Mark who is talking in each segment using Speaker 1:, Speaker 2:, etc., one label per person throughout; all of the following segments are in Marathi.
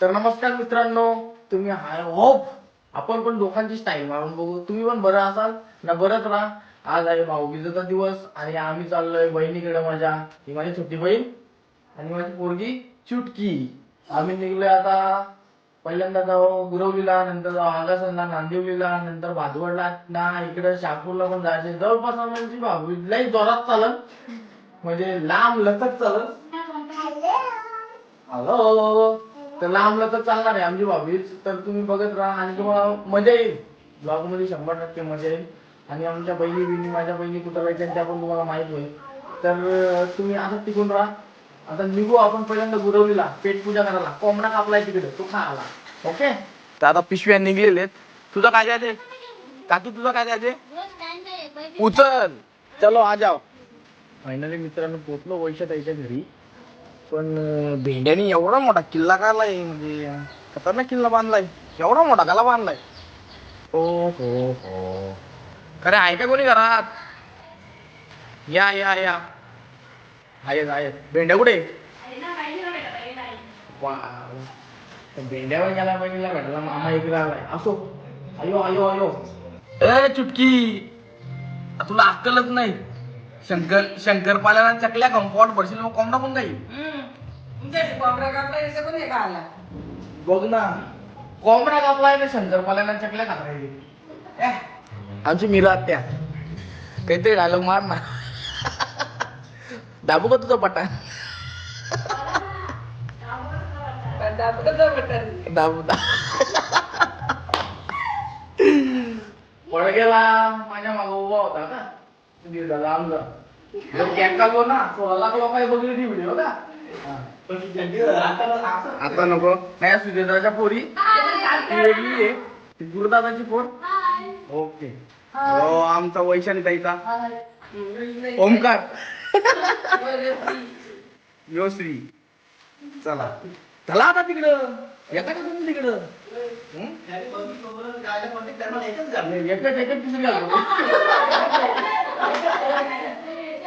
Speaker 1: तर नमस्कार मित्रांनो तुम्ही हाय होप आपण पण दोघांची स्टाईल मारून बघू. तुम्ही पण बरं असाल? ना बरंच राहा. आज आहे भाऊबीजेचा दिवस आणि आम्ही चाललोय बहिणीकडे माझ्या. ही माझी छोटी बहीण आणि माझी पोरगी चुटकी. आम्ही निघलोय आता पहिल्यांदा जाऊ गुरवलीला नंतर जाऊ आगासनला नांदिवलीला नंतर भादवडला. ना इकडे शहापूरला पण जायचे जवळपास आमची भाऊ लई जोरात चालत म्हणजे लांब लचक चालत हॅलो तर लांब लचक चालणार आहे आमची भाभीच तर तुम्ही बघत राहा आणि तुम्हाला मजा येईल. ब्लॉगमध्ये शंभर टक्के मजा येईल. आणि आमच्या बहिणी बिहिणी माझ्या बहिणी कुठं राहायच्या त्या पण तुम्हाला माहीत होईल. तर तुम्ही आता टिकून राहा. आता निघू आपण पहिल्यांदा गुरवलीला पेट पूजा करायला. कोंबडा कापलाय तिकडे तो खायला ओके तर आता पिशव्या निघलेले तुझं काय द्यायचे काकी तुझं काय द्यायचे उचल. चलो आ जाओ. फायनली मित्रांनो पोचलो वैशाताईच्या घरी. पण भेंड्याने एवढा मोठा किल्ला काढलाय म्हणजे खतरनाक किल्ला बांधलाय. एवढा मोठा गाला बांधलाय. हो हो हो. खरे आहे का कोणी घरात? या या या. आहेत आहेत. भेंड्या कुठे? वा भेंड्यावर गेला बहिणीला भेटला मामा इकडे आलाय असो. अयो अयो अयो ए चुटकी. तुला अक्कलच नाही. शंकर शंकर पाल्याला चकल्या कंपाऊंड पडशील मग कोंबडा पण काही बघ ना. कोंबडा कापलाय ना शंकर पाल्याला चकल्या खात राहिली. आमची मीरा त्या काहीतरी डायलॉग मार ना. दाबू का तुझा पटा दाबू दा. पळ गेला. माझ्या माग उभा होता का? हा. आता नको. नाही या सुरेंद्राच्या पोरी. ती वेगळी आहे. ती गुरुदादाची पोर. ओके. हो आमचा वैशाली ताईचा. ओमकार. यो श्री चला. चला आता तिकडं. येता का तुम्ही तिकडं? हं? एकच एकच पिशवी घालतो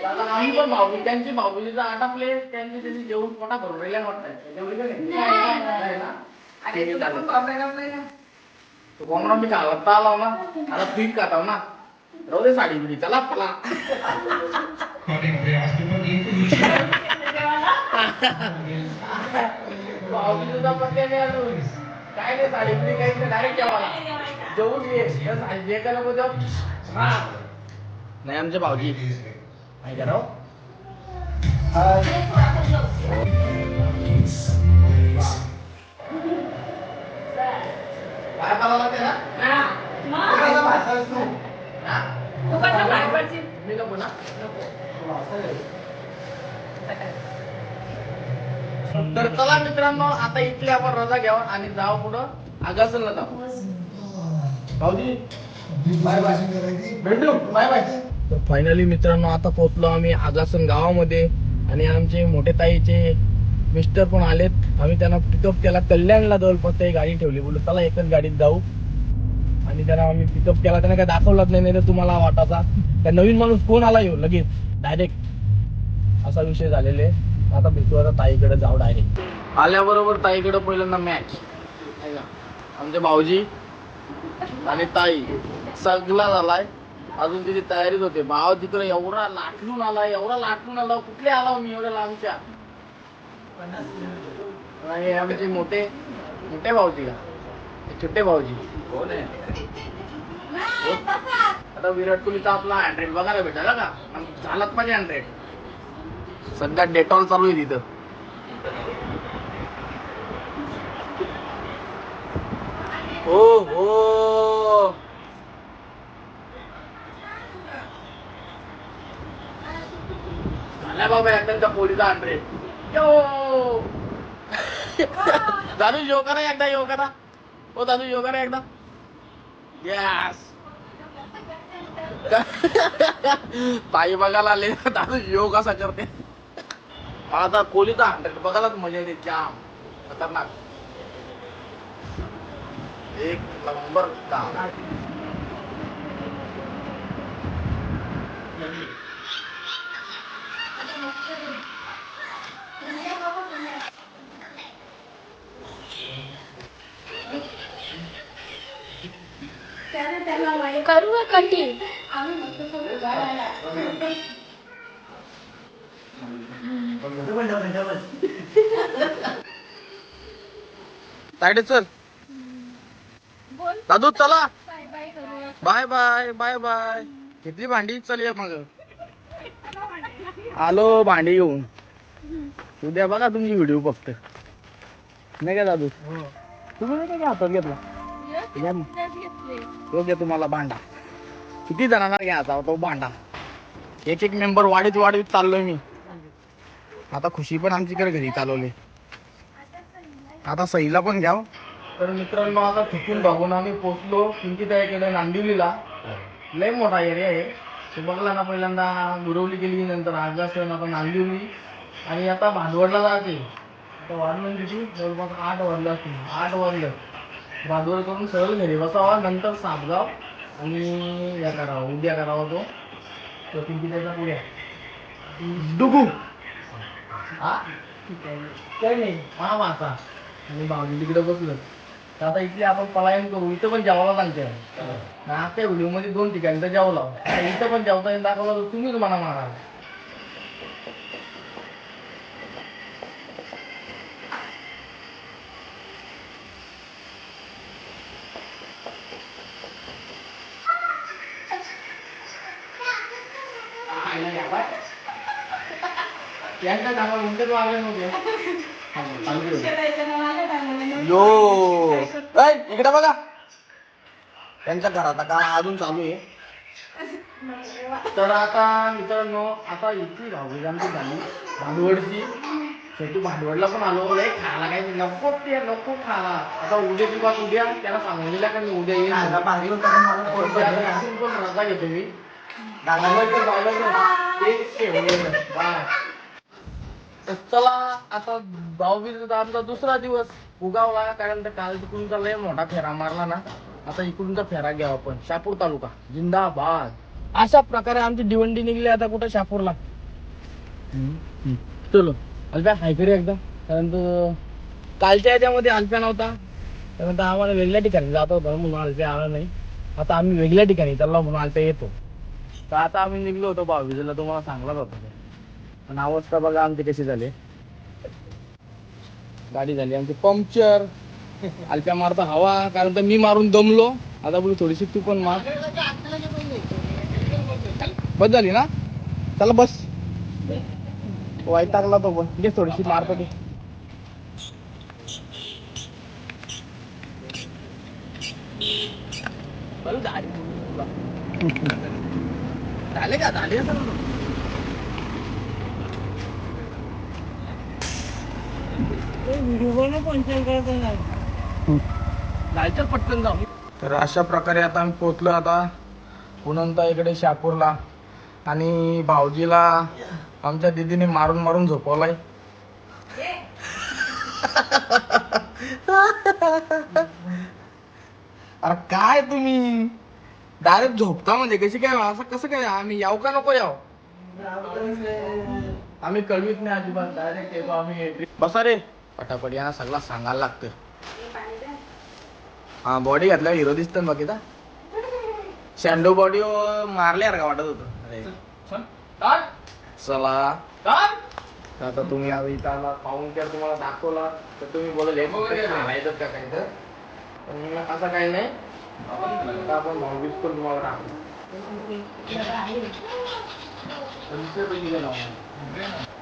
Speaker 1: आता आम्ही पण भाऊ त्यांची भाऊजीचा आटापले त्यांची त्यांची जेवण पोटा भरून राहिल्या वाटतं जेवली का नाही? नाही ना? ते कोंबडा मी घालत आला ना आता पीठ काटाव ना. राहू दे साडी बिडी चला पला भाऊजीचा पत्त्या नाही अजून. काय नाही साडी बिडी काही नाही डायरेक्ट जेवायला. जेवून ये. साडी जे का नको जेव हा. नाही आमचे भाऊजी. माहिती राव? काय करावं लागते ना. कुणाला भाषाच तू? मी नको ना. तर चला मित्रांनो आता इथले आपण रजा घ्यावा आणि जाऊ पुढं. आगासनला जाऊ. भाऊजी भेटू. तर फायनली मित्रांनो आता पोहोचलो आम्ही आगासन गावामध्ये आणि आमचे मोठे ताईचे मिस्टर पण आलेत. आम्ही त्यांना पिकअप केला. कल्याणला जवळपास ते गाडी ठेवली. बोलू चला एकच गाडीत जाऊ. आणि त्यांना आम्ही पिकअप केला. त्यांना काय दाखवलाच नाही नाही तर तुम्हाला वाटायचा. त्या नवीन माणूस कोण आला येऊ? लगेच. डायरेक्ट असा विषय झालेले आता भेटू आता ताईकडे जाऊ डायरेक्ट आल्याबरोबर ताईकडे पहिल्यांदा मॅच आमचे भाऊजी आणि ताई. सगळा झालाय. अजून तिची तयारीच होते. भाव तिकडे एवढा लाटलून आला एवढा लाटलून आला कुठले आला हो मी एवढ्या लांबच्या? आणि आमचे मोठे मोठे भाऊजी का? छोटे भाऊजी. कोण आहे? आता विराट कोहलीचा आपला हंड्रेड बघायला भेटायला का? झालाच पाहिजे हंड्रेड सध्या डेटॉल चालू आहे तिथं. हो हो. झाला बाबा एकदा हंड्रेड यो. दादू यो करा एकदा यो करा. ओ दादू यो करा एकदा. यस ताई बघायला आले. दादू यो कसा करते? आता कोहलीचा हंड्रेड बघायलाच मजा येते. जाम. खतरनाक. एक नंबर काम
Speaker 2: करू
Speaker 1: कठीण चल. दादू चला.
Speaker 2: Bye bye
Speaker 1: bye bye. घेतली भांडी चल या मग. आलो भांडी घेऊन. उद्या बघा तुमची व्हिडिओ बघत नाही का दादू? तुम्ही नाही काय हातात घेतला? घ्या मग.
Speaker 2: घेतले.
Speaker 1: तो घ्या तुम्हाला भांडा. किती जणांना घ्यायचा तो भांडा. एक एक मेंबर वाढीत वाढीत चाललोय मी. आता खुशी पण आमच्याकडे घरी चालवले. आता सईला पण घ्याव तर मित्रांनो आता थुकून बघून आम्ही पोचलो. पिंकीताईकडे नांदिवलीला. लय मोठा एरिया आहे. तो बघला ना पहिल्यांदा गुरवली गेली नंतर आगासन आता नांदिवली. आणि आता भांडवडला जाते. आता वाजलं किती? जवळपास आठ वाजलं असतील. आठ वाजलं. भांडवड करून सरळ घरी बसावा. नंतर सापगाव आणि या करावा उद्या करावा तो. तो पिंकीताईचा पुढ्या डुगू. हा? काही नाही. हा वाचा आणि भावली तिकडे बसलं तर आता इथले आपण पलायन करू. इथं पण जेवायला सांगते. मागच्या व्हिडिओमध्ये दोन ठिकाणी तर जेवला इथं पण जेवता येईल दाखवला तर तुम्हीच म्हणा मारा यांच्या डावा उंटच मागले नव्हते. यो. ऐ, इकडे बघा. त्यांच्या घरात काम अजून चालू आहे. तर आता मित्रांनो आता इथली भावली आमची झाली. भांडवडची. शेवटी भांडवडला पण आलो. लय खायला काही नको ते नको खायला. आता उद्याची बात उद्या. त्याला सांगून दिला का मी उद्या येईल म्हणून. उद्या आता इथून पण रजा घेतो मी. ठेवलेलं. बाय. तर चला आता भाऊबीजेचा आमचा दुसरा दिवस. उगावला कारण तर काल तिकडूनचा लय मोठा फेरा मारला ना. आता इकडूनचा फेरा घ्या आपण. शापूर तालुका. जिंदाबाद. अशा प्रकारे आमची दिवंडी निघली आता कुठं शापूरला? चलो अल्प्या हाय करूया एकदा. कारण तो कालच्या याच्यामध्ये अल्प्या नव्हता. त्यानंतर आम्हाला वेगळ्या ठिकाणी जात होता म्हणून अल्प्या आला नाही. आता आम्ही वेगळ्या ठिकाणी चाललो म्हणून अल्प्या येतो. तर आता आम्ही निघलो होतो भाऊबीजेला. तुम्हाला सांगलाच होता ते. पण अवस्था बघा आमची कशी झाली. गाडी झाली आमची पंक्चर. अल्प्या मारता हवा कारण तर मी मारून दमलो. आता बोलू थोडीशी तू पण मार. बस झाली ना? चला बस. वाईट टाकला तो पण. घे थोडीशी मारतो ते झाले. का? झाले जायचं पटकन जाऊ तर अशा प्रकारे आता आम्ही पोचलो आता पुनंता इकडे शापूरला. आणि भाऊजीला आमच्या दिदीने मारून मारून झोपवलाय. अरे काय तुम्ही? डायरेक्ट झोपता म्हणजे कशी काय? असं कसं काय? आम्ही याव का नको याव आम्ही कळवीत नाही अजिबात. डायरेक्ट येतो आम्ही. बसा रे. पटापट यांना सगळा सांगायला लागतं हा बॉडी घातल्या हिरो दिसतो ना बघिता शॅन्डो बॉडी मारल्यासारखा वाटत होत अरे चला तर आता तुम्ही आता इथं आला पाहून त्या तुम्हाला दाखवला तर तुम्ही बोलले घालायचं का काही तर पण असं काही नाही आता आपण भाऊबीज पण तुम्हाला दाखवू तर.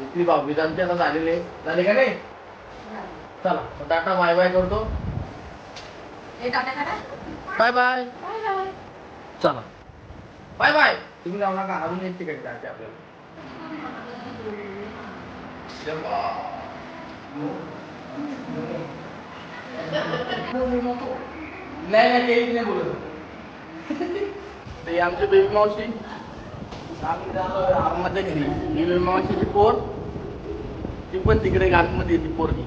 Speaker 1: इथली भाऊबीज आमची आता झालेली आहे. झाली का नाही चला मग टाटा बाय बाय करतो. Bye bye. चला. Bye bye. तुम्ही जाऊ नका अजून एक तिकीट जायचे आपल्याला. नाही नाही तेच नाही बोलत. ते आमची बेबी मावशी. आम्ही जातो आम्हाला घरी. बेबी मावशीची पोर. ती पण तिकडे गाडीमध्ये येते पोरगी.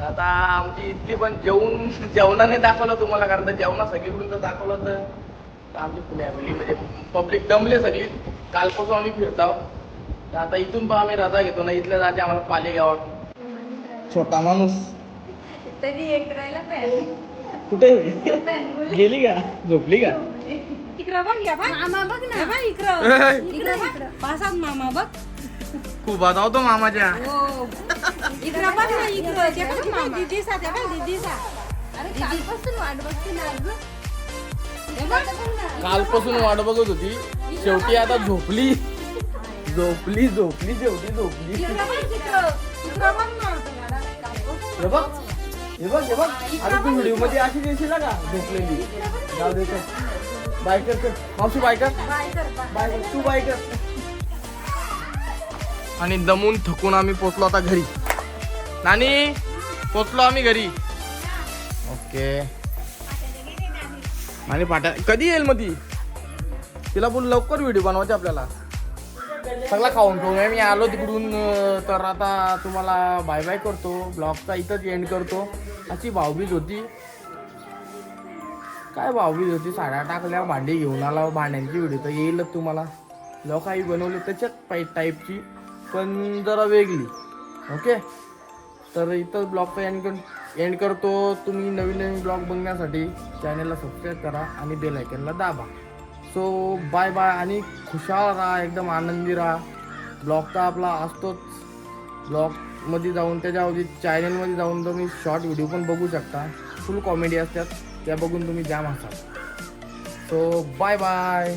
Speaker 1: आता आमची इथली पण जेवण जेवणाने दाखवलं तुम्हाला कारण तर जेवणा सगळीकडून जर दाखवलं तर आमची फॅमिली म्हणजे पब्लिक दमले सगळी. कालपासून आम्ही फिरतो तर आता इथून पण आम्ही रजा घेतो ना इथल्या जाते आम्हाला पालेगावात. छोटा माणूस.
Speaker 2: तरी एक
Speaker 1: कुठे? गेली का? झोपली का?
Speaker 3: इकडं बघ या बघ.
Speaker 2: मामा बघ ना.
Speaker 3: बघ इकडं. इकडं पासात मामा बघ.
Speaker 1: खूप धावतो मामाच्या
Speaker 3: हो इकडं बघ ना इकडं ते दिदीसा ते बघ दिदीसा
Speaker 2: अरे कालपासून वाट बघते ना अगं.
Speaker 3: हे बघ
Speaker 1: कालपासून वाट बघत होती शेवटी आता झोपली झोपली झोपली शेवटी झोपली
Speaker 3: इकडं इकडं ना
Speaker 1: हे बघ हे बघ हे बघ आता तू व्हिडिओमध्ये अशी देशील ना का झोपलेली जाऊ दे चल. बाय कर चल. मावशी बाय कर.
Speaker 3: बाय
Speaker 1: तू बाय कर आणि दमून थकून आम्ही पोचलो आता घरी. नानी पोचलो आम्ही घरी. ओके. आणि पाट्या कधी येईल मग ती तिला बोल लवकर व्हिडिओ बनवायचे आपल्याला. सगळा खाऊन ठेवू मी आलो तिकडून तर आता तुम्हाला बाय बाय करतो. ब्लॉगचा इथंच एंड करतो. अशी भावबीज होती. काय भावबीज होती? साड्या टाकल्या भांडी घेऊन आला. भांड्यांची व्हिडिओ तर येईलच तुम्हाला. लोक काही बनवली त्याच्यात पाई टाईपची पण जरा वेगळी. ओके तर इथं ब्लॉगचा एंड कर एंड करतो. तुम्ही नवीन नवीन ब्लॉग बघण्यासाठी चॅनलला सबस्क्राईब करा आणि बेल आयकनला दाबा. सो बाय बाय आणि खुशाल राहा एकदम आनंदी राहा. ब्लॉग तर आपला असतोच. ब्लॉगमध्ये जाऊन त्याच्यावरती चॅनलमध्ये जाऊन तुम्ही शॉर्ट व्हिडिओ पण बघू शकता. फुल कॉमेडी असतात. त्या बघून तुम्ही जाम असाल. So bye bye